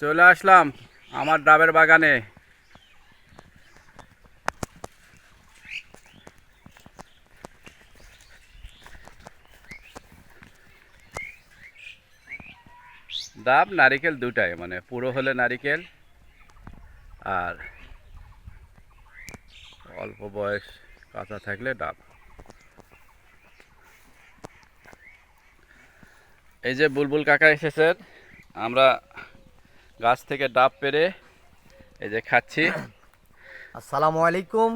চলে আসলাম আমার ডাবের বাগানে। ডাব নারিকেল দুটাই মানে পুরো হলে নারিকেল আর অল্প বয়স কাঁচা থাকলে ডাব। এই যে বুলবুল কাকা এসেছেন, আমরা গাছ থেকে ডাব পেরে এই যে খাচ্ছি। আসসালামু আলাইকুম।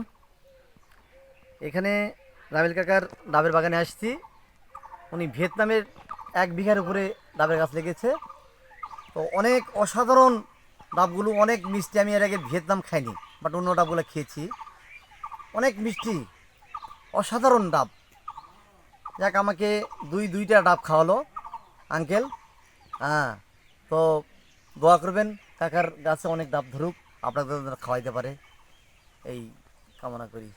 এখানে রাবেল কাকার ডাবের বাগানে আসছি। উনি ভিয়েতনামের এক বিঘার উপরে ডাবের গাছ লেগেছে। তো অনেক অসাধারণ ডাবগুলো, অনেক মিষ্টি আমি এর আগে ভিয়েতনাম খাইনি, বাট অন্য ডাবগুলো খেয়েছি। অনেক মিষ্টি, অসাধারণ ডাব। যাক, আমাকে দুই, দুইটা ডাব খাওয়ালো, আঙ্কেল। হ্যাঁ তো দোয়া করবেন, কাকার গাছে অনেক ডাব ধরুক, আপনাদের খাওয়াইতে পারে। এই কামনা করি।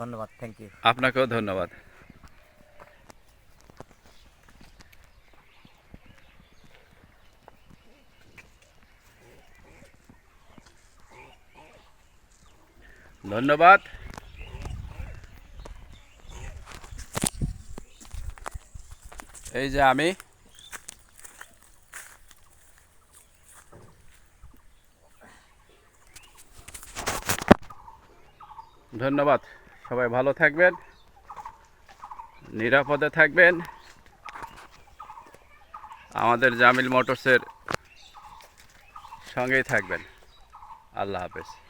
ধন্যবাদ থ্যাংক ইউ আপনাকেও ধন্যবাদ। ধন্যবাদ। এই যে আমি ধন্যবাদ। সবাই ভালো থাকবেন নিরাপদে থাকবেন। আমাদের জামিল মোটরসের সঙ্গেই থাকবেন। আল্লাহ হাফেজ।